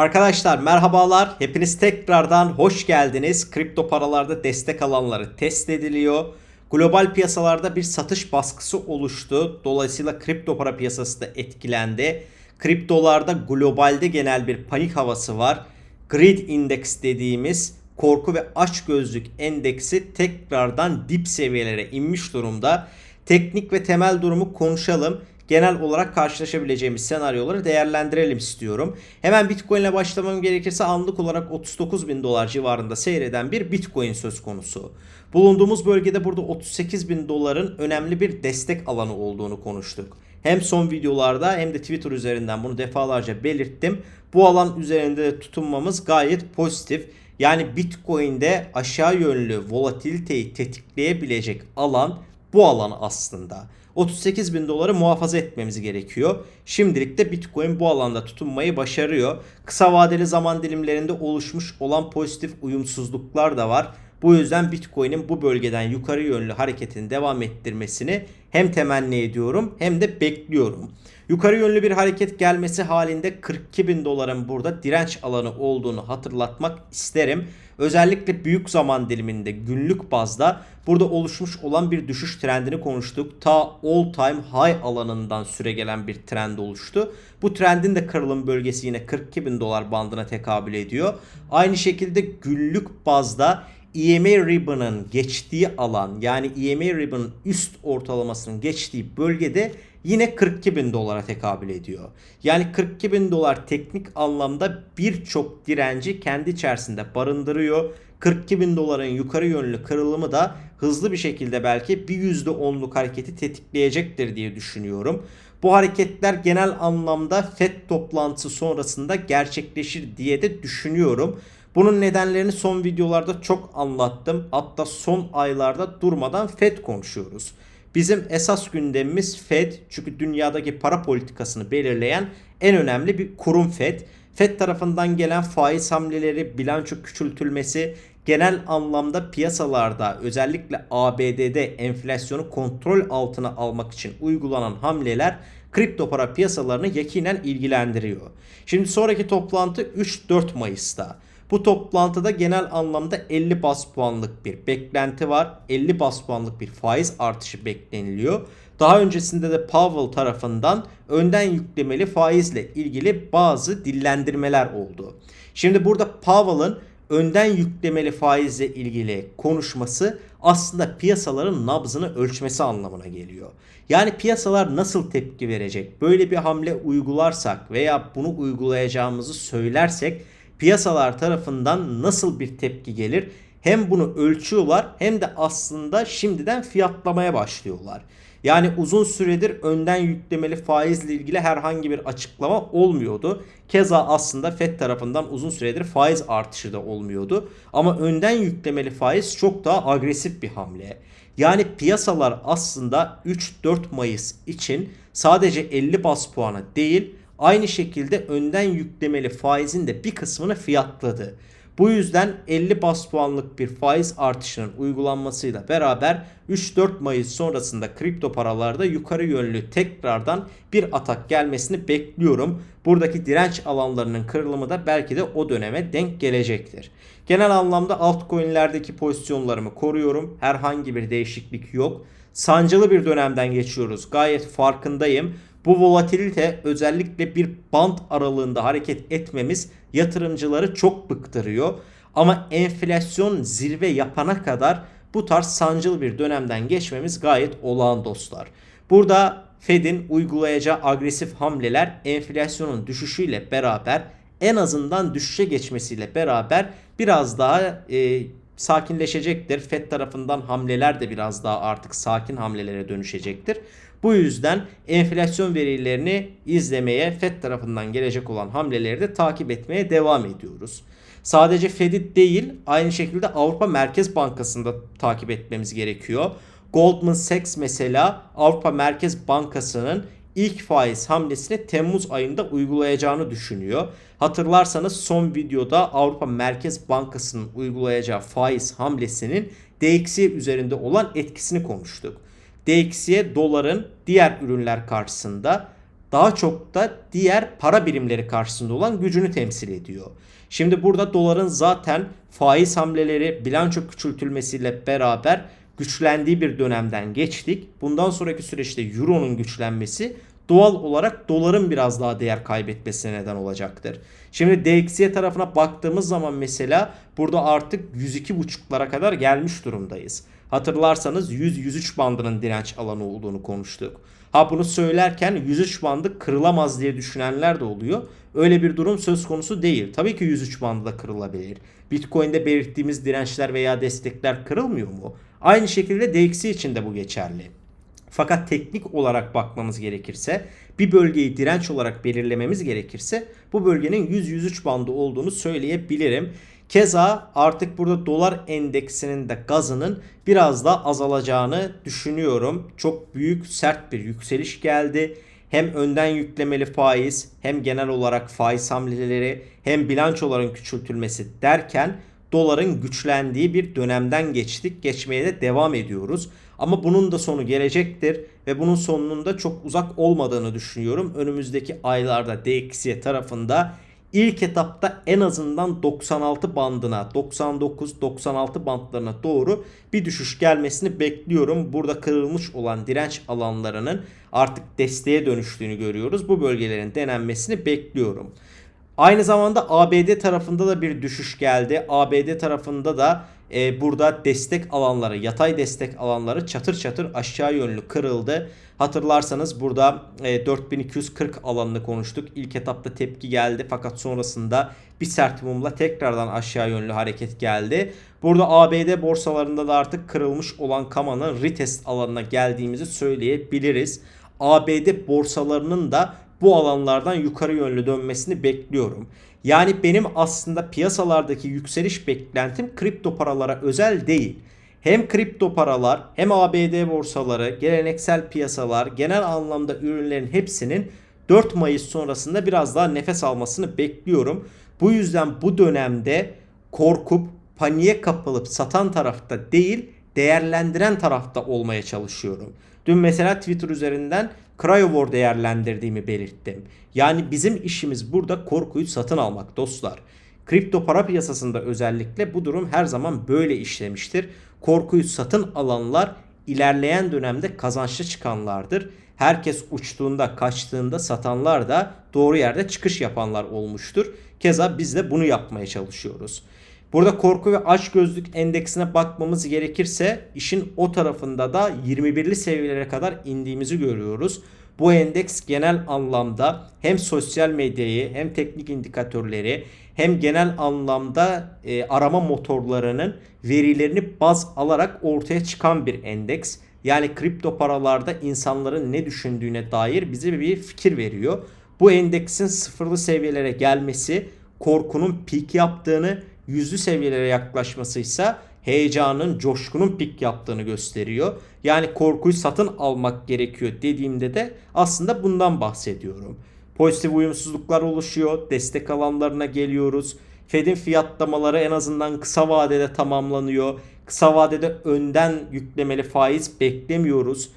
Arkadaşlar merhabalar. Hepiniz tekrardan hoş geldiniz. Kripto paralarda destek alanları test ediliyor. Global piyasalarda bir satış baskısı oluştu. Dolayısıyla kripto para piyasası da etkilendi. Kriptolarda globalde genel bir panik havası var. Greed Index dediğimiz korku ve açgözlük endeksi tekrardan dip seviyelere inmiş durumda. Teknik ve temel durumu konuşalım genel olarak karşılaşabileceğimiz senaryoları değerlendirelim istiyorum. Hemen Bitcoin ile başlamam gerekirse anlık olarak 39 bin dolar civarında seyreden bir Bitcoin söz konusu. Bulunduğumuz bölgede burada 38 bin doların önemli bir destek alanı olduğunu konuştuk. Hem son videolarda hem de Twitter üzerinden bunu defalarca belirttim. Bu alan üzerinde de tutunmamız gayet pozitif. Yani Bitcoin'de aşağı yönlü volatiliteyi tetikleyebilecek alan bu alan aslında. 38 bin doları muhafaza etmemiz gerekiyor. Şimdilik de Bitcoin bu alanda tutunmayı başarıyor. Kısa vadeli zaman dilimlerinde oluşmuş olan pozitif uyumsuzluklar da var. Bu yüzden Bitcoin'in bu bölgeden yukarı yönlü hareketini devam ettirmesini hem temenni ediyorum hem de bekliyorum. Yukarı yönlü bir hareket gelmesi halinde 42 bin doların burada direnç alanı olduğunu hatırlatmak isterim. Özellikle büyük zaman diliminde günlük bazda burada oluşmuş olan bir düşüş trendini konuştuk. Ta all time high alanından süre gelen bir trend oluştu. Bu trendin de kırılım bölgesi yine 42 bin dolar bandına tekabül ediyor. Aynı şekilde günlük bazda EMA ribbon'ın geçtiği alan yani EMA ribbon'ın üst ortalamasının geçtiği bölgede yine 42 bin dolara tekabül ediyor. Yani 42 bin dolar teknik anlamda birçok direnci kendi içerisinde barındırıyor. 42 bin doların yukarı yönlü kırılımı da hızlı bir şekilde belki bir %10'luk hareketi tetikleyecektir diye düşünüyorum. Bu hareketler genel anlamda FED toplantısı sonrasında gerçekleşir diye de düşünüyorum. Bunun nedenlerini son videolarda çok anlattım. Hatta son aylarda durmadan FED konuşuyoruz. Bizim esas gündemimiz Fed çünkü dünyadaki para politikasını belirleyen en önemli bir kurum Fed. Fed tarafından gelen faiz hamleleri, bilanço küçültülmesi, genel anlamda piyasalarda özellikle ABD'de enflasyonu kontrol altına almak için uygulanan hamleler kripto para piyasalarını yakinen ilgilendiriyor. Şimdi sonraki toplantı 3-4 Mayıs'ta. Bu toplantıda genel anlamda 50 bas puanlık bir beklenti var. 50 bas puanlık bir faiz artışı bekleniliyor. Daha öncesinde de Powell tarafından önden yüklemeli faizle ilgili bazı dillendirmeler oldu. Şimdi burada Powell'ın önden yüklemeli faizle ilgili konuşması aslında piyasaların nabzını ölçmesi anlamına geliyor. Yani piyasalar nasıl tepki verecek? Böyle bir hamle uygularsak veya bunu uygulayacağımızı söylersek piyasalar tarafından nasıl bir tepki gelir? Hem bunu ölçüyorlar hem de aslında şimdiden fiyatlamaya başlıyorlar. Yani uzun süredir önden yüklemeli faizle ilgili herhangi bir açıklama olmuyordu. Keza aslında FED tarafından uzun süredir faiz artışı da olmuyordu. Ama önden yüklemeli faiz çok daha agresif bir hamle. Yani piyasalar aslında 3-4 Mayıs için sadece 50 bas puanı değil Aynı şekilde önden yüklemeli faizin de bir kısmını fiyatladı. Bu yüzden 50 bas puanlık bir faiz artışının uygulanmasıyla beraber 3-4 Mayıs sonrasında kripto paralarda yukarı yönlü tekrardan bir atak gelmesini bekliyorum. Buradaki direnç alanlarının kırılımı da belki de o döneme denk gelecektir. Genel anlamda altcoin'lerdeki pozisyonlarımı koruyorum. Herhangi bir değişiklik yok. Sancılı bir dönemden geçiyoruz. Gayet farkındayım. Bu volatilite özellikle bir band aralığında hareket etmemiz yatırımcıları çok bıktırıyor. Ama enflasyon zirve yapana kadar bu tarz sancılı bir dönemden geçmemiz gayet olağan dostlar. Burada Fed'in uygulayacağı agresif hamleler enflasyonun düşüşüyle beraber en azından düşüşe geçmesiyle beraber biraz daha e, sakinleşecektir. Fed tarafından hamleler de biraz daha artık sakin hamlelere dönüşecektir. Bu yüzden enflasyon verilerini izlemeye Fed tarafından gelecek olan hamleleri de takip etmeye devam ediyoruz. Sadece Fed'i değil aynı şekilde Avrupa Merkez Bankası'nda takip etmemiz gerekiyor. Goldman Sachs mesela Avrupa Merkez Bankası'nın ilk faiz hamlesini Temmuz ayında uygulayacağını düşünüyor. Hatırlarsanız son videoda Avrupa Merkez Bankası'nın uygulayacağı faiz hamlesinin DXY üzerinde olan etkisini konuştuk. DXY doların diğer ürünler karşısında daha çok da diğer para birimleri karşısında olan gücünü temsil ediyor. Şimdi burada doların zaten faiz hamleleri bilanço küçültülmesiyle beraber güçlendiği bir dönemden geçtik. Bundan sonraki süreçte euronun güçlenmesi doğal olarak doların biraz daha değer kaybetmesine neden olacaktır. Şimdi DXY tarafına baktığımız zaman mesela burada artık 102.5'lara kadar gelmiş durumdayız. Hatırlarsanız 100-103 bandının direnç alanı olduğunu konuştuk. Ha bunu söylerken 103 bandı kırılamaz diye düşünenler de oluyor. Öyle bir durum söz konusu değil. Tabii ki 103 bandı da kırılabilir. Bitcoin'de belirttiğimiz dirençler veya destekler kırılmıyor mu? Aynı şekilde DXY için de bu geçerli. Fakat teknik olarak bakmamız gerekirse bir bölgeyi direnç olarak belirlememiz gerekirse bu bölgenin 100-103 bandı olduğunu söyleyebilirim. Keza artık burada dolar endeksinin de gazının biraz da azalacağını düşünüyorum. Çok büyük sert bir yükseliş geldi. Hem önden yüklemeli faiz hem genel olarak faiz hamleleri hem bilançoların küçültülmesi derken doların güçlendiği bir dönemden geçtik. Geçmeye de devam ediyoruz. Ama bunun da sonu gelecektir ve bunun sonunun da çok uzak olmadığını düşünüyorum. Önümüzdeki aylarda DXY tarafında ilk etapta en azından 96 bandına 99-96 bandlarına doğru bir düşüş gelmesini bekliyorum. Burada kırılmış olan direnç alanlarının artık desteğe dönüştüğünü görüyoruz. Bu bölgelerin denenmesini bekliyorum. Aynı zamanda ABD tarafında da bir düşüş geldi. ABD tarafında da e, burada destek alanları, yatay destek alanları çatır çatır aşağı yönlü kırıldı. Hatırlarsanız burada e, 4240 alanını konuştuk. İlk etapta tepki geldi fakat sonrasında bir sert mumla tekrardan aşağı yönlü hareket geldi. Burada ABD borsalarında da artık kırılmış olan kamanın retest alanına geldiğimizi söyleyebiliriz. ABD borsalarının da bu alanlardan yukarı yönlü dönmesini bekliyorum. Yani benim aslında piyasalardaki yükseliş beklentim kripto paralara özel değil. Hem kripto paralar hem ABD borsaları, geleneksel piyasalar, genel anlamda ürünlerin hepsinin 4 Mayıs sonrasında biraz daha nefes almasını bekliyorum. Bu yüzden bu dönemde korkup paniğe kapılıp satan tarafta değil, değerlendiren tarafta olmaya çalışıyorum. Dün mesela Twitter üzerinden Cryovor değerlendirdiğimi belirttim. Yani bizim işimiz burada korkuyu satın almak dostlar. Kripto para piyasasında özellikle bu durum her zaman böyle işlemiştir. Korkuyu satın alanlar ilerleyen dönemde kazançlı çıkanlardır. Herkes uçtuğunda, kaçtığında satanlar da doğru yerde çıkış yapanlar olmuştur. Keza biz de bunu yapmaya çalışıyoruz. Burada korku ve açgözlük endeksine bakmamız gerekirse işin o tarafında da 21'li seviyelere kadar indiğimizi görüyoruz. Bu endeks genel anlamda hem sosyal medyayı hem teknik indikatörleri hem genel anlamda e, arama motorlarının verilerini baz alarak ortaya çıkan bir endeks. Yani kripto paralarda insanların ne düşündüğüne dair bize bir fikir veriyor. Bu endeksin sıfırlı seviyelere gelmesi korkunun pik yaptığını yüzlü seviyelere yaklaşması ise heyecanın, coşkunun pik yaptığını gösteriyor. Yani korkuyu satın almak gerekiyor dediğimde de aslında bundan bahsediyorum. Pozitif uyumsuzluklar oluşuyor. Destek alanlarına geliyoruz. Fed'in fiyatlamaları en azından kısa vadede tamamlanıyor. Kısa vadede önden yüklemeli faiz beklemiyoruz.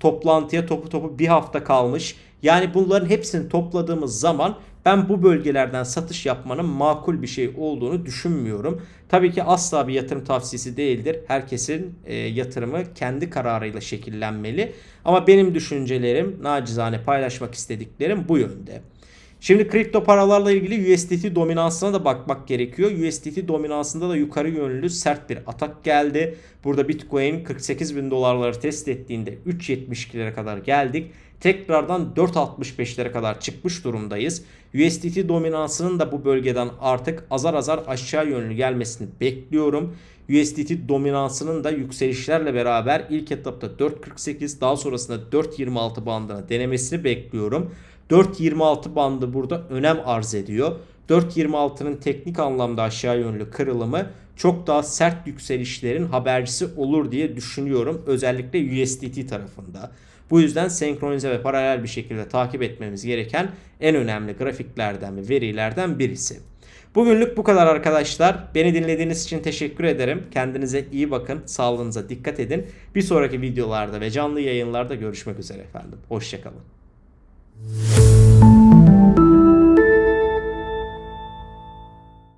Toplantıya topu topu bir hafta kalmış. Yani bunların hepsini topladığımız zaman ben bu bölgelerden satış yapmanın makul bir şey olduğunu düşünmüyorum. Tabii ki asla bir yatırım tavsiyesi değildir. Herkesin e, yatırımı kendi kararıyla şekillenmeli. Ama benim düşüncelerim, nacizane paylaşmak istediklerim bu yönde. Şimdi kripto paralarla ilgili USDT dominansına da bakmak gerekiyor. USDT dominansında da yukarı yönlü sert bir atak geldi. Burada Bitcoin 48 bin dolarları test ettiğinde 3.72'lere kadar geldik. Tekrardan 4.65'lere kadar çıkmış durumdayız. USDT dominansının da bu bölgeden artık azar azar aşağı yönlü gelmesini bekliyorum. USDT dominansının da yükselişlerle beraber ilk etapta 4.48 daha sonrasında 4.26 bandına denemesini bekliyorum. 4.26 bandı burada önem arz ediyor. 4.26'nın teknik anlamda aşağı yönlü kırılımı çok daha sert yükselişlerin habercisi olur diye düşünüyorum. Özellikle USDT tarafında. Bu yüzden senkronize ve paralel bir şekilde takip etmemiz gereken en önemli grafiklerden ve verilerden birisi. Bugünlük bu kadar arkadaşlar. Beni dinlediğiniz için teşekkür ederim. Kendinize iyi bakın. Sağlığınıza dikkat edin. Bir sonraki videolarda ve canlı yayınlarda görüşmek üzere efendim. Hoşçakalın.